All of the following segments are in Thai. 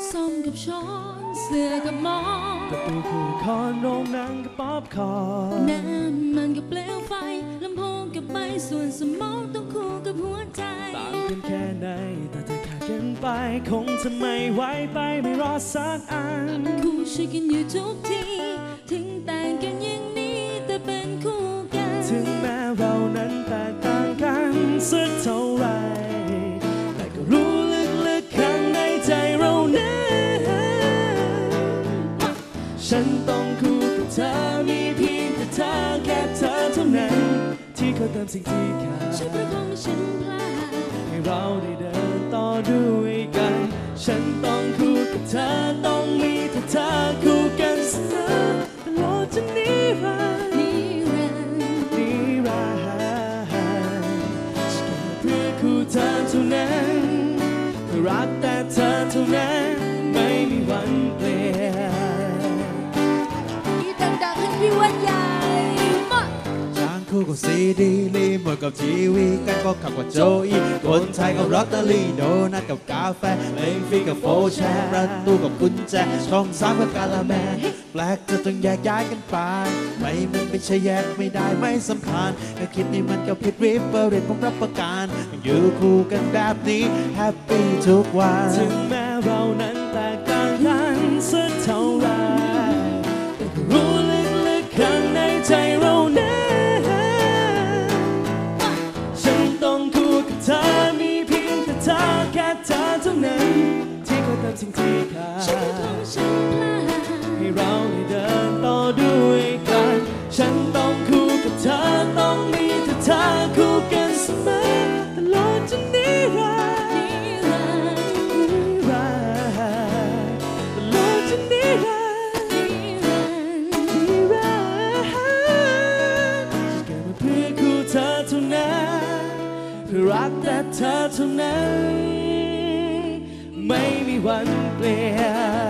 กับช้อนเสื้อกับหมอนประตูคู่คอนโรงหนังกับป๊อปคอร์นน้ำมันกับเปลวไฟลำโพงกับใบส่วนสมองต้องคู่กับหัวใจต่างกันแค่ไหนแต่ถ้าขาดกันไป คงจะไม่ไหวไปไม่รอสักอันคู่ช่วยกันอยู่ทุกที ท่านั้นที่เขาเติมสิ่งที่ขาดช่วยประคองให้ฉันพลาดให้เราได้เดินต่อด้วยกัน ฉันต้องคู่กับเธอต้องมีแต่เธอคู่กันเสมอตลอดจนนิรันดร์นิรันดร์นิรันดร์จะเกิดเพื่อคู่เธอเท่านั้นเพื่อรักแต่เธอเท่านั้นไม่มีวันเปลี่ยนที่ดังๆให้พี่วันใหญ่มา กับซีดีรีโมทกับทีวีกันก็ขับกับโจอีคนไทยกับลอตเตอรี่โดนัทกับกาแฟเพลงฟรีกับโฟแชร์ประตูกับกุญแจช่องสามกับกาละแมแปลกจะต้องแยกย้ายกันไปไม่มันไม่ใช่แยกไม่ได้ไม่สำคัญก็คิดนี่มันก็ผิดริบเบอร์เรตผมรับประกันอยู่คู่กันแบบนี้แฮปปี้ทุกวันถึงแม้เรานั้น ธอแค่เธอเท่านั้นที่คอยเติมสิ่งที่ขาดช่วยประคองให้ฉันพลาดให้เราได้เดินต่อด้วยกัน ฉันต้องคู่กับเธอ รักแต่เธอเท่านั้น ไม่มีวันเปลี่ยน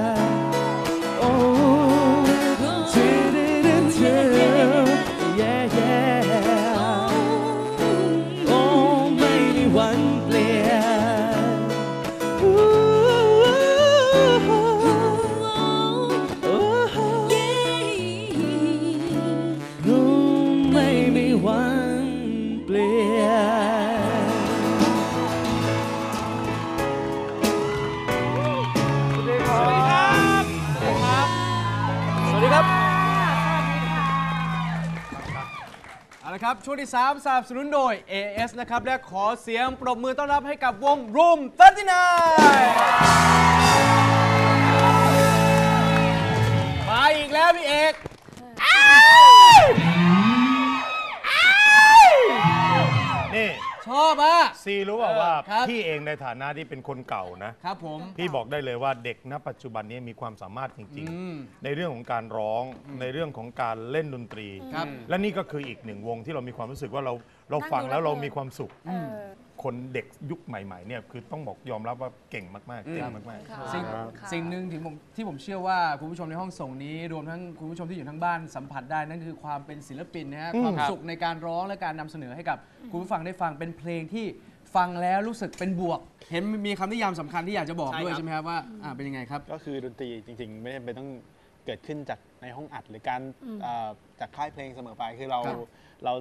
ครับ ช่วงที่ 3 สนับสนุนโดย AS นะครับ และขอเสียงปรบมือต้อนรับให้กับวง Room 39 อบอะ ซีรู้เปล่าว่าครับ พี่เองในฐานะที่เป็นคนเก่านะ ครับผม พี่บอกได้เลยว่าเด็กณปัจจุบันนี้มีความสามารถจริง อืมๆ ในเรื่องของการร้องในเรื่องของการเล่นดนตรี ครับ และนี่ก็คืออีกหนึ่งวงที่เรามีความรู้สึกว่าเราเราฟังแล้วเรามีความสุข คนเด็กยุคใหม่ๆเนี่ยคือต้องบอกยอมรับว่าเก่งมากๆเก่งมากๆ สิ่งสิ่งหนึ่งที่ผมที่ผมเชื่อว่าคุณผู้ชมในห้องส่งนี้ รวมทั้งคุณผู้ชมที่อยู่ทั้งบ้านสัมผัสได้นั่นคือความเป็นศิลปินนะฮะอืมความครับสุขในการร้องและการนำเสนอให้กับคุณผู้ฟังได้ฟังเป็นเพลงที่ฟังแล้วรู้สึกเป็นบวก เห็นมีคำนิยามสำคัญที่อยากจะบอกด้วยใช่ไหมครับว่าอ่าเป็นยังไงครับ ก็คือดนตรีจริงๆ ไม่จำเป็นต้องเกิดขึ้นจากในห้องอัดหรือการเอ่อจากค่ายเพลงเสมอไปคือเราครับ เรา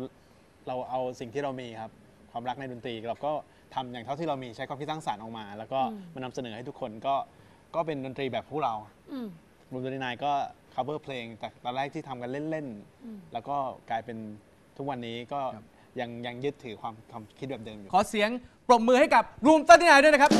เราเอาสิ่งที่เรามีครับ ความรักในดนตรี เราก็ทำอย่างเท่าที่เรามีใช้ความคิดสร้างสรรค์ออกมา แล้วก็มานำเสนอให้ทุกคนก็ก็เป็นดนตรีแบบพวกเรารูมดนตรีนายก็ cover เพลงจากตอนแรกที่ทำกันเล่นๆ แล้วก็กลายเป็นทุกวันนี้ก็ยังยังยึดถือความความคิดแบบเดิมอยู่ ขอเสียงปรบมือให้กับรูมตันตินายด้วยนะครับ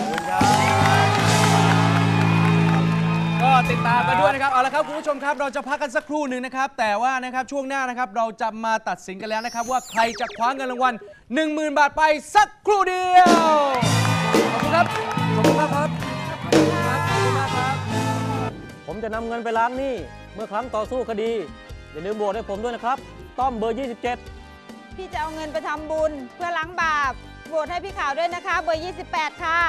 ก็ติดตามกันด้วยนะครับ เอาละครับ คุณผู้ชมครับ เราจะพักกันสักครู่หนึ่งนะครับ แต่ว่านะครับช่วงหน้านะครับ เราจะมาตัดสินกันแล้วนะครับ ว่าใครจะคว้าเงินรางวัล10,000 บาทไปสักครู่เดียว ขอบคุณครับ ขอบคุณมากครับ ขอบคุณมากครับ ผมจะนำเงินไปล้างหนี้เมื่อครั้งต่อสู้คดี อย่าลืมโหวตให้ผมด้วยนะครับ ต้อมเบอร์ 27 พี่จะเอาเงินไปทำบุญเพื่อล้างบาปโหวตให้พี่ขาวด้วยนะคะ เบอร์ 28 ค่ะ